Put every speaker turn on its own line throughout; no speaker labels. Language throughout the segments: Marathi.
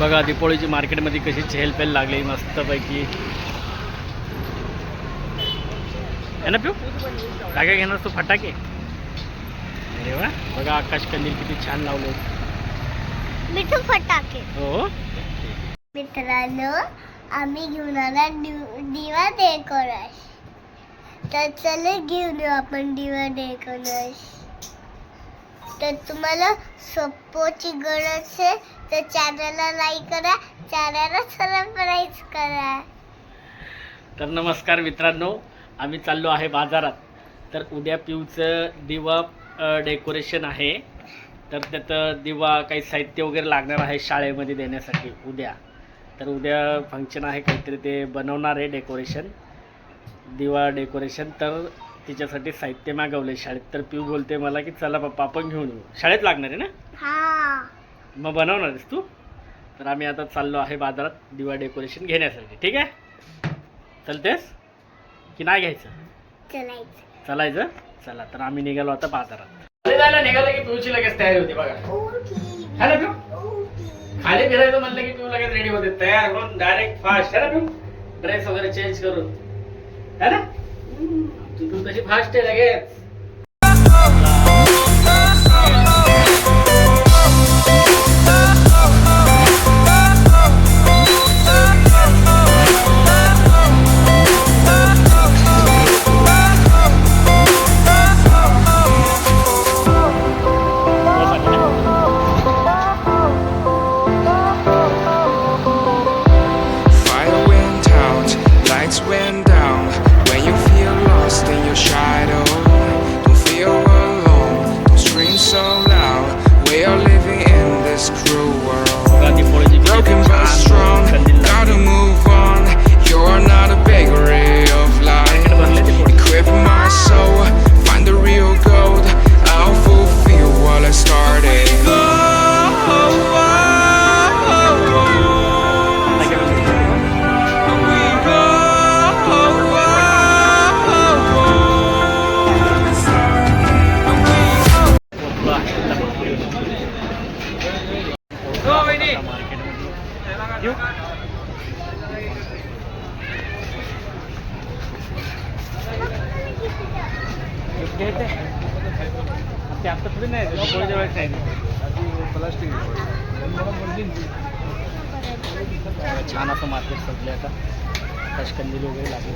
बघा दीपोळीची मार्केटमध्ये कशी चेहलपेल लागली मस्तपैकी. है ना पिऊ? काय काय घेणार तू फटाके? अरे वा बघा आकाश कंदील किती छान लावले.
मिठू फटाके.
हो?
मित्रांनो आम्ही घेऊन आला दिव- डेकोरेश तर चला घेऊन आपण दिवा डेकोरेश तर तुम्हाला सोपोची गरज आहे तर चॅनलला लाईक करा चॅनलला सबस्क्राईब करा.
तर नमस्कार मित्रांनो आम्ही चाललो आहे बाजारात. तर उद्या पिऊचं दिवा डेकोरेशन आहे. तर त्यात दिवा काही साहित्य वगैरे लागणार आहे शाळेमध्ये देण्यासाठी उद्या. तर उद्या फंक्शन आहे काहीतरी ते बनवणार आहे डेकोरेशन दिवा डेकोरेशन तर तिच्यासाठी साहित्य मागवले शाळेत. तर पिऊ बोलते मला की चला पप्पा आपण घेऊन येऊ. शाळेत लागणार आहे ना?
हा.
मग बनवणार आहेस तू? तर आम्ही आता चाललो आहे बाजारात दिवा डेकोरेशन घेण्यासाठी. ठीक आहे? चलतेस की नाही घ्यायचं?
चलायचं.
चालायचं? चला तर आम्ही निघालो आता बाजारात. खाली जायला निघालं की पिऊची लगेच तयारी होती बघा. है ना पिऊ? खाली फिरायचं म्हणलं की पिऊ लगेच रेडी होते. तयार होऊन डायरेक्ट फास्ट है ना पिऊ? ड्रेस वगैरे चेंज करून. है ना? तू तू तशी फास्ट आहे लगेच? ते आता थोडी नाही पोळीच्या वेळेस आहे छान असं मार्केट सजलं आता. कशकंदील वगैरे लागले.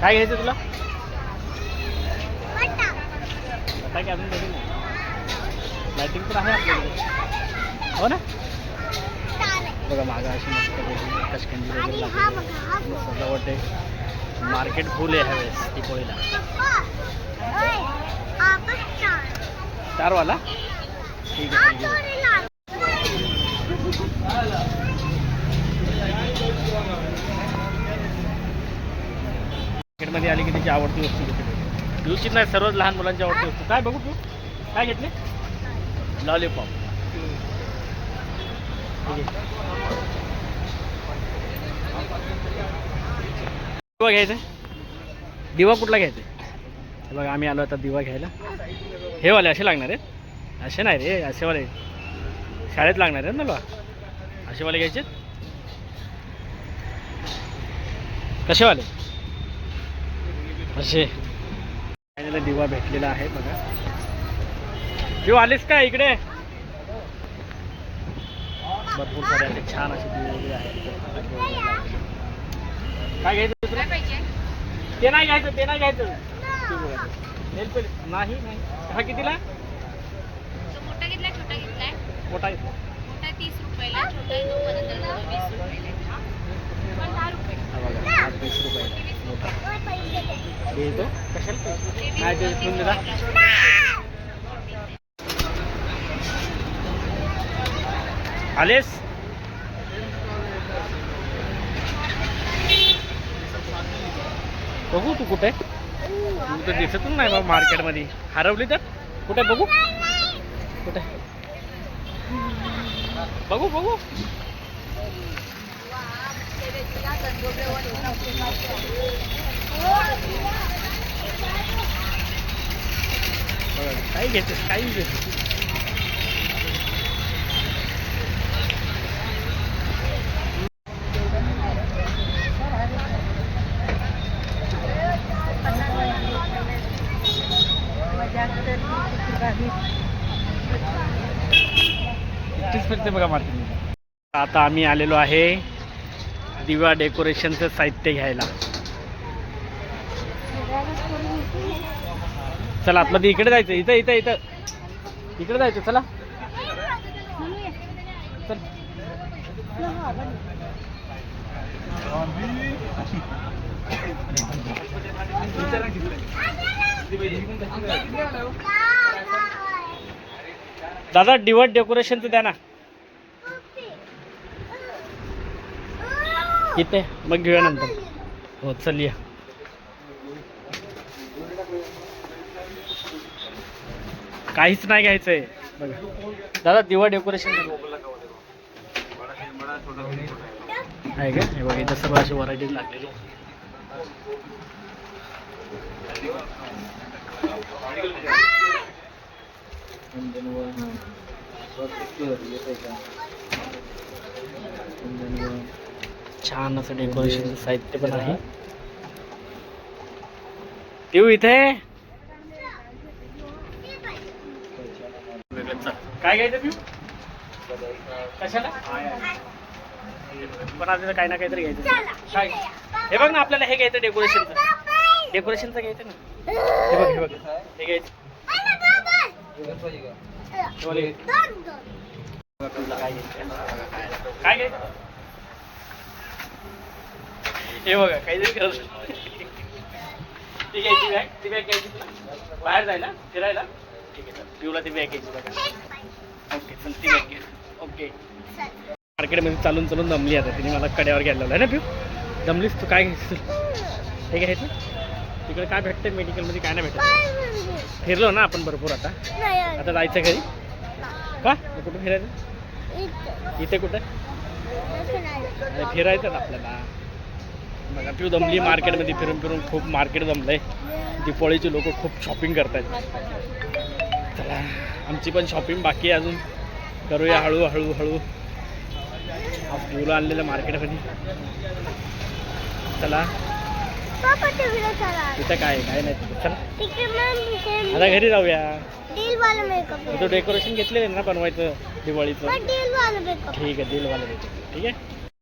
काय घ्यायचं तुला? आता की अजून कधी नाही. लायटिंग तर आहे आपल्याकडे. हो ना? बघा मागं अशी मस्त कशकंदी वगैरे
आणि
सजावट आहे. मार्केट फुल आहे ह्यावेळेस दिपोळीला चारवाला? ठीक आहे ठीक आहे. मार्केटमध्ये आली की त्याची आवडती वस्तू घेतली. पिऊची नाही सर्वच लहान मुलांची आवडती वस्तू. काय बघू तू? काय घेतले? लॉलीपॉप दिवा घ्यायचा दिवा कुठला घ्यायचा हे बघा आम्ही आलो आता दिवा घ्यायला. हे वाले असे लागणार आहेत. असे नाही रे असे वाले शाळेत लागणार आहेत ना बा असे वाले घ्यायचे कसेवाले असे. दिवा भेटलेला आहे बघा. तू आलीस का इकडे? भरपूर सारे असे छान असे दिवे वगैरे आहेत. काय घ्यायचं? दुसरं ते नाही घ्यायचं ते नाही घ्यायचं. ते बघायचं. नेल पेंट नाही नाही. हा कितीला?
तो मोठा घेतलाय छोटा घेतलाय?
मोठा घेतला
मोठा तीस रुपयाला छोटा तो पंधरा वीस रुपयाला. पण दहा रुपये.
हा बघा हा वीस रुपयाला. मोठा.
दे.
देतो कशाला पैसे? नाही ते ठेवून देता आलेस? बघू तू कुठे? तू तर दिसतच नाही बा मार्केटमध्ये. हरवली तर? कुठे बघू? कुठे? बघू बघू. काही काय घेतेस काही घेतेस? इतकीच बघा मार्केट आता आम्ही आलेलो आहे दिवा डेकोरेशनचं साहित्य घ्यायला. चला आतमध्ये इकडे जायचं इथं इथं इथं. इकडे जायचं चला. चल. दादा डिवट डेकोरेशनचं द्या ना. इथे मग घेऊया नंतर. हो चल या. काहीच नाही घ्यायचंय. बघा दादा दिवा डेकोरेशन आहे का? हे बघा इथं सर्व अशी व्हरायटीज लागलेली छान असं डेकोरेशनचं साहित्य पण आहे. देऊ इथे. काय घ्यायचं पिऊ? कशाला? पण आता काही ना काहीतरी घ्यायचं. काय? हे बघ ना आपल्याला हे घ्यायचं डेकोरेशनचं डेकोरेशनचं घ्यायचं ना. हे बघ हे बघ. हे घ्यायचं? काय घ्यायचं? हे बघा काहीतरी करत ती घ्यायची बॅग ती बॅग घ्यायची? बाहेर जायला फिरायला? ठीक आहे पिऊला ती बॅग घ्यायची बघा. ओके चल ती बॅग घे. ओके. मार्केटमध्ये चालून चालून दमली आता. तिने मला कड्यावर घ्यायला लावलं आहे ना पिऊ? दमलीस तू काय घ्यायचं? हे घ्यायचं? तिकडे काय भेटते मेडिकलमध्ये काय नाही भेटत? फिरलो ना आपण भरपूर आता. आता जायचं घरी? का? कुठं फिरायचं? इथे. कुठं? फिरायचं. आपल्याला. पिऊ दमली मार्केटमध्ये फिरून फिरून खूप मार्केट जमलंय दिपावळीचे लोक खूप शॉपिंग करतायत. चला आमची पण शॉपिंग बाकी आहे अजून. करूया हळू हळू. हळू पिऊला आणलेलं मार्केटमध्ये. चला. तिथं काय आहे, काय नाही चला. आता घरी जाऊया. तो डेकोरेशन घेतलेलं आहे ना बनवायचं दिवाळीचं.
डील वाला मेकअप
ठीक आहे दिलवाला ठीक आहे?